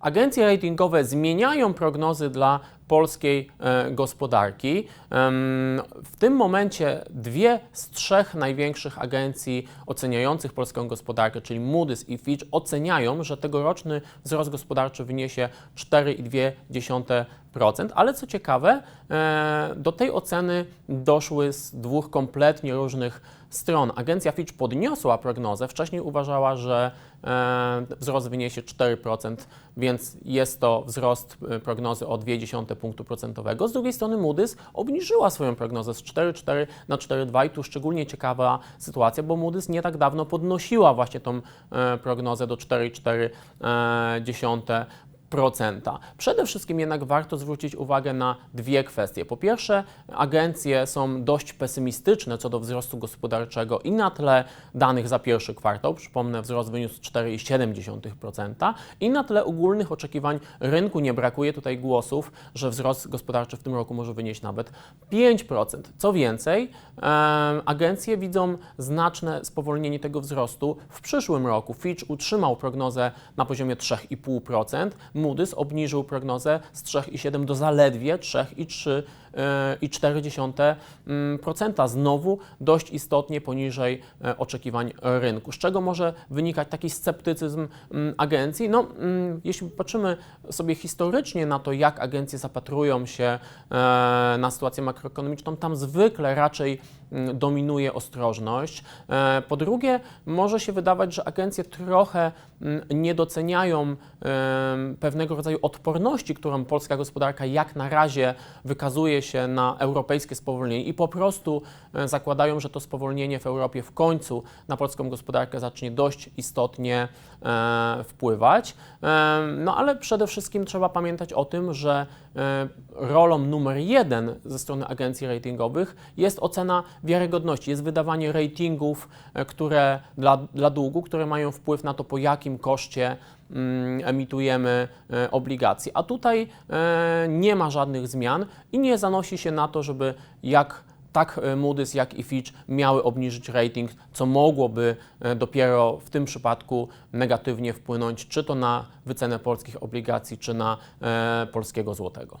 Agencje ratingowe zmieniają prognozy dla polskiej e, gospodarki. W tym momencie dwie z trzech największych agencji oceniających polską gospodarkę, czyli Moody's i Fitch, oceniają, że tegoroczny wzrost gospodarczy wyniesie 4,2%. Ale co ciekawe, e, do tej oceny doszły z dwóch kompletnie różnych stron. Agencja Fitch podniosła prognozę, wcześniej uważała, że e, wzrost wyniesie 4%, więc jest to wzrost prognozy o 0,2 punktu procentowego. Z drugiej strony Moody's obniżyła swoją prognozę z 4,4 na 4,2 i tu szczególnie ciekawa sytuacja, bo Moody's nie tak dawno podnosiła właśnie tą e, prognozę do 4,4%. Przede wszystkim jednak warto zwrócić uwagę na dwie kwestie. Po pierwsze, agencje są dość pesymistyczne co do wzrostu gospodarczego i na tle danych za pierwszy kwartał, przypomnę, wzrost wyniósł 4,7%, i na tle ogólnych oczekiwań rynku nie brakuje tutaj głosów, że wzrost gospodarczy w tym roku może wynieść nawet 5%. Co więcej, agencje widzą znaczne spowolnienie tego wzrostu w przyszłym roku. Fitch utrzymał prognozę na poziomie 3,5%, Moody's obniżył prognozę z 3,7 do zaledwie 3,3 e, i 0,4%. Znowu dość istotnie poniżej e, oczekiwań rynku. Z czego może wynikać taki sceptycyzm mm, agencji? No, mm, jeśli patrzymy sobie historycznie na to, jak agencje zapatrują się e, na sytuację makroekonomiczną, tam zwykle raczej mm, dominuje ostrożność. Po drugie, może się wydawać, że agencje trochę mm, nie doceniają em, pewnego rodzaju odporności, którą polska gospodarka jak na razie wykazuje się na europejskie spowolnienie i po prostu e, zakładają, że to spowolnienie w Europie w końcu na polską gospodarkę zacznie dość istotnie e, wpływać. E, No ale przede wszystkim trzeba pamiętać o tym, że e, rolą numer jeden ze strony agencji ratingowych jest ocena wiarygodności, jest wydawanie ratingów, e, które dla, dla długu, które mają wpływ na to, po jakim koszcie emitujemy e, obligacje. A tutaj e, nie ma żadnych zmian i nie zanosi się na to, żeby jak tak e, Moody's, jak i Fitch miały obniżyć rating, co mogłoby dopiero w tym przypadku negatywnie wpłynąć czy to na wycenę polskich obligacji, czy na polskiego złotego.